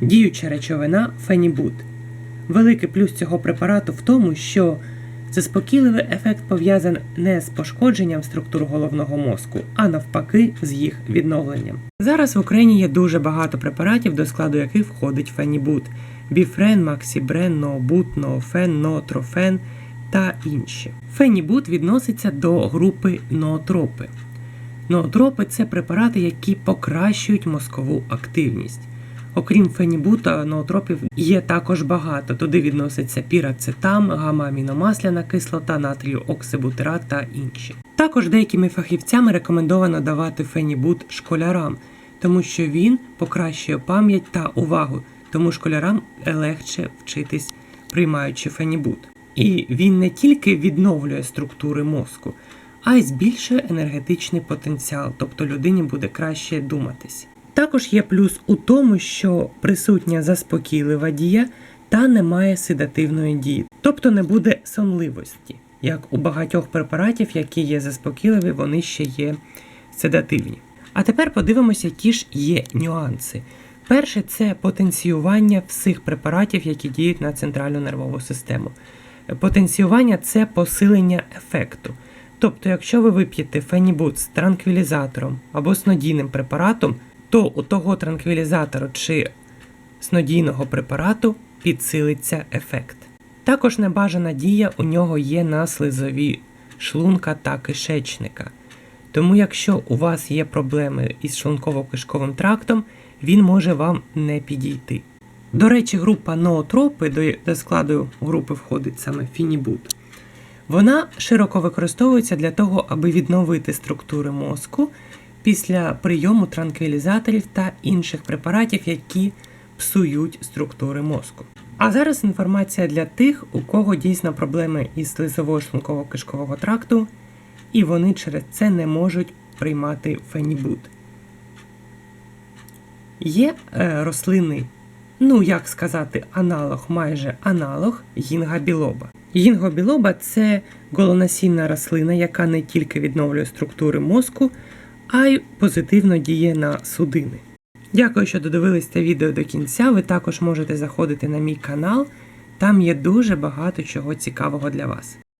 Діюча речовина фенібут. Великий плюс цього препарату в тому, що заспокійливий ефект пов'язаний не з пошкодженням структур головного мозку, а навпаки, з їх відновленням. Зараз в Україні є дуже багато препаратів, до складу яких входить фенібут: біфрен, максібрен, нообут, ноофен, ноотрофен та інші. Фенібут відноситься до групи ноотропи. Ноотропи це препарати, які покращують мозкову активність. Окрім фенібута, ноотропів є також багато. Туди відноситься пірацетам, гамма-аміномасляна кислота, натрію оксибутират та інші. Також деякими фахівцями рекомендовано давати фенібут школярам, тому що він покращує пам'ять та увагу, тому школярам легше вчитись, приймаючи фенібут. І він не тільки відновлює структури мозку, а й збільшує енергетичний потенціал, тобто людині буде краще думатись. Також є плюс у тому, що присутня заспокійлива дія та немає седативної дії, тобто не буде сонливості. Як у багатьох препаратів, які є заспокійливі, вони ще є седативні. А тепер подивимося, які ж є нюанси. Перше це потенціювання всіх препаратів, які діють на центральну нервову систему. Потенціювання це посилення ефекту. Тобто, якщо ви вип'єте фенібут з транквілізатором або снодійним препаратом, то у того транквілізатору чи снодійного препарату підсилиться ефект. Також небажана дія у нього є на слизові шлунка та кишечника. Тому, якщо у вас є проблеми із шлунково-кишковим трактом, він може вам не підійти. До речі, група ноотропи, до, складу групи входить саме фінібут. Вона широко використовується для того, аби відновити структури мозку після прийому транквілізаторів та інших препаратів, які псують структури мозку. А зараз інформація для тих, у кого дійсно проблеми із слизового шлунково-кишкового тракту, і вони через це не можуть приймати фенібут. Є е, рослини, ну як сказати, аналог, майже аналог гінгабілоба. Гінгобілоба це голонасінна рослина, яка не тільки відновлює структури мозку, а й позитивно діє на судини. Дякую, що додивились це відео до кінця. Ви також можете заходити на мій канал, там є дуже багато чого цікавого для вас.